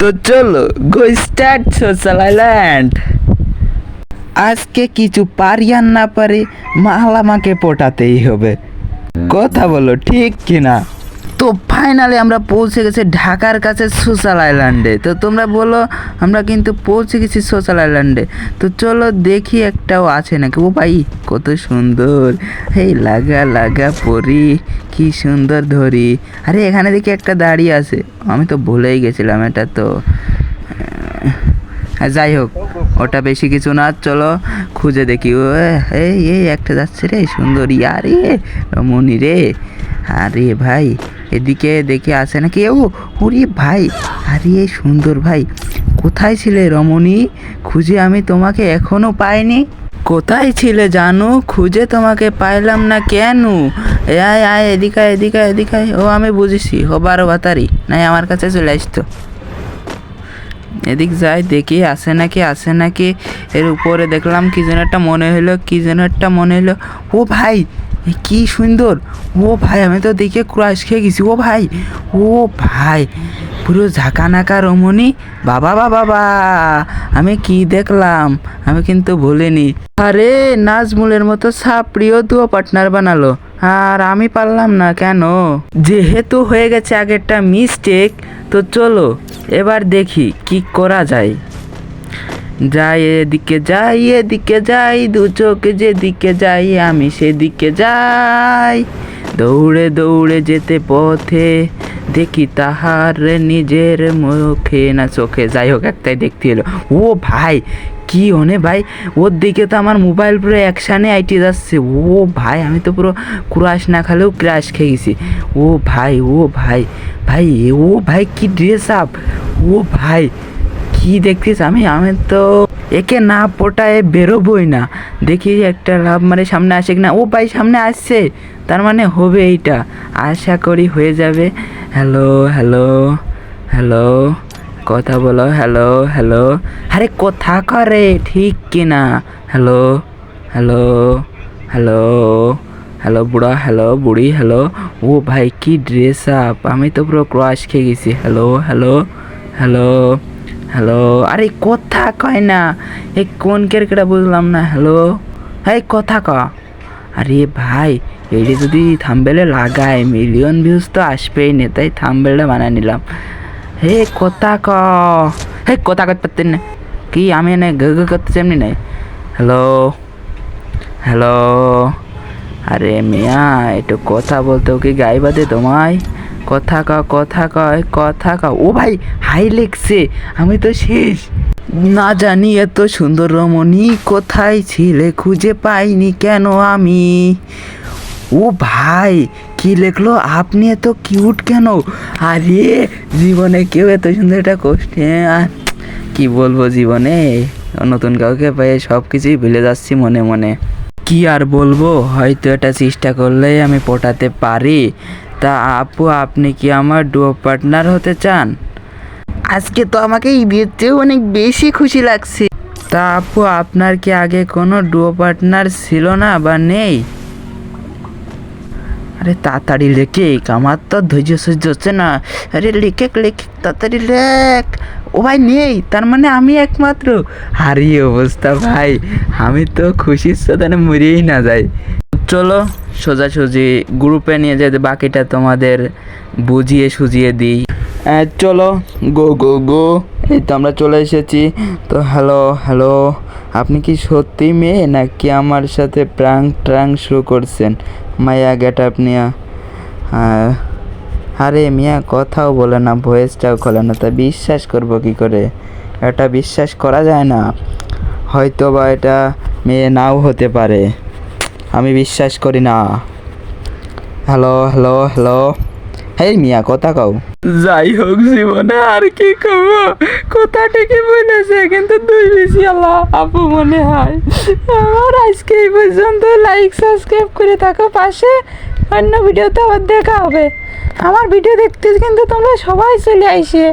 তো চলো গো start social island আজকে কিছু পারি আর না পারি মাহলামাকে পটাতেই হবে। কথা বলো, ঠিক কিনা? তো ফাইনালি আমরা পৌঁছে গেছি ঢাকার কাছে সোশ্যাল আইল্যান্ডে তো তোমরা বলো, আমরা কিন্তু পৌঁছে গেছি সোশ্যাল আইল্যান্ডে তো চলো দেখি একটাও আছে নাকি। ও ভাই, কত সুন্দর। এই লাগা লাগা পরি, কি সুন্দর ধরি। আরে, এখানে দেখি একটা দাঁড়িয়ে আছে। আমি তো ভুলেই গেছিলাম এটা তো। যাই হোক, ওটা বেশি কিছু না, চলো খুঁজে দেখি। ও, এই এই, একটা যাচ্ছে রে, সুন্দরী। আরে, রমণী রে। আরে ভাই এদিকে দেখে আসে নাকি? ও ওরে ভাই, আরে সুন্দর ভাই, কোথায় ছিলে রমণী? খুঁজে আমি তোমাকে এখনও পাইনি। কোথায় ছিলে জানো? খুঁজে তোমাকে পাইলাম না কেন? আয় আয়, এদিকে এদিকে এদিকে ও, আমি বুঝেছি, ও বারো বাতারি নাই, আমার কাছে চলে আসতো। এদিক যাই দেখি, আসে নাকি আসে নাকি। এর উপরে দেখলাম কি যেন একটা মনে হলো কি যেন একটা মনে হলো ও ভাই কি সুন্দর। ও ভাই, আমি তো দেখে ক্রাশ খেয়ে গেছি। ও ভাই ও ভাই, পুরো ঝাঁকানাকা রমণী। বাবা বাবা, বা, আমি কি দেখলাম? আমি কিন্তু ভুলিনি। আরে, নাজমুলের মতো সাপ্রিয় দুও পার্টনার বানালো। আর আমি পারলাম না কেন? যেহেতু হয়ে গেছে আগেরটা মিস্টেক তো চলো, এবার দেখি কি করা যায়। যাই এদিকে যাই এদিকে যাই, দু চোখে যেদিকে যাই, আমি সেদিকে যাই। দৌড়ে দৌড়ে যেতে পথে দেখি তাহার নিজের মুখে না চোখে। যাই হোক, একটাই দেখতে এলো। ও ভাই, কি হনে ভাই? ওর দিকে তো আমার মোবাইল পুরো অ্যাকশানে আইটি যাচ্ছে। ও ভাই, আমি তো পুরো ক্রাশ না খালেও ক্রাশ খেয়ে গেছি। ও ভাই ও ভাই ভাই, ও ভাই, কি ড্রেস আপ ও ভাই কি দেখছিস আমি আমি তো একে না পটায় বেরোবই না। দেখি একটা লাভ মানে সামনে আসে কি না ও ভাই, সামনে আসছে। তার মানে হবে এইটা। আশা করি হয়ে যাবে। হ্যালো হ্যালো হ্যালো, কথা বলো। Hello hello. আরে কথা করে ঠিক কিনা? হ্যালো হ্যালো হ্যালো হ্যালো বুড়া, হ্যালো বুড়ি, হ্যালো। ও ভাই, কি ড্রেস আপ আমি তো পুরো ক্রাশ খেয়ে গেছি। Hello hello hello. হ্যালো? আরে কথা কয় না। এই কোন কেরকেটা বুঝলাম না, হ্যালো? এই কথা ক। আরে ভাই এইটা যদি থাম্বেলে লাগায় মিলিয়ন ভিউজ তো আসবেই না, তাই থাম্বেলটা বানায় নিলাম। হে কথা ক। হে কথা করতে পারতেন না। কি আমি এনে গা করতে চাইনি নাই? হ্যালো? হ্যালো? আরে মিয়া, একটু কথা বলতেও কি গাই বাদে তোমায়? কথা ক, কথা কয় কথা ক। ও ভাই, হাই লেগছে। আমি তো শেষ। না জানি এত সুন্দর রমণী কোথায় ছিলে, খুঁজে পাইনি কেন আমি? ও ভাই, কি লেখলো? আপনি এত কিউট কেন? আরে, জীবনে কেউ এত সুন্দর একটা কোশ্চেন কি বলব জীবনে? নতুন কাউকে পেয়ে সব কিছুই ভুলে যাচ্ছি মনে মনে। কি আর বলব? হয়তো এটা চেষ্টা করলেই আমি পটাতে পারি। তা আপু আপনি কি আমার ডুয়ো পার্টনার হতে চান? আজকে তো আমাকে এই বিয়েতেও অনেক বেশি খুশি লাগছে। তা আপু আপনার কি আগে কোনো ডুয়ো পার্টনার ছিল না বা নেই? আরে তাড়াতাড়ি লেখে আমার তো ধৈর্য সহ্য হচ্ছে না। আরে লেখে লেখে তাড়াতাড়ি লেখ। ও ভাই নেই তার মানে আমি একমাত্র। হারি অবস্থা ভাই আমি তো খুশির সাথে মরেই না যাই। চলো। সোজাসুজি গ্রুপে নিয়ে যেতে, বাকিটা তোমাদের বুঝিয়ে সুজিয়ে দিই। চলো, গো গো গো, এই তো আমরা চলে এসেছি। তো হ্যালো হ্যালো, আপনি কি সত্যি মেয়ে নাকি আমার সাথে প্রাং ট্রাং শুরু করছেন? মায়া গেট আপ নিয়া। আরে মিয়া, কথাও বলে না ভয়েসটাও খোলে না, তা বিশ্বাস করব কি করে? এটা বিশ্বাস করা যায় না। হয়তো বা এটা মেয়ে নাও হতে পারে। আমি বিশ্বাস করি না। Hello hello hello. হেই, মিয়া, কথা কও। যাই হোক, জীবনে আর কি কব? কথা বলেছে কিন্তু দুই বেশি আল্লাহ আপু মনে হয়। আমার আজকে এই পর্যন্ত লাইক সাবস্ক্রাইব করে থাকো। পাশে অন্য ভিডিওতে আবার দেখা হবে। আমার ভিডিও দেখতে কিন্তু তোমরা সবাই চলে আইসে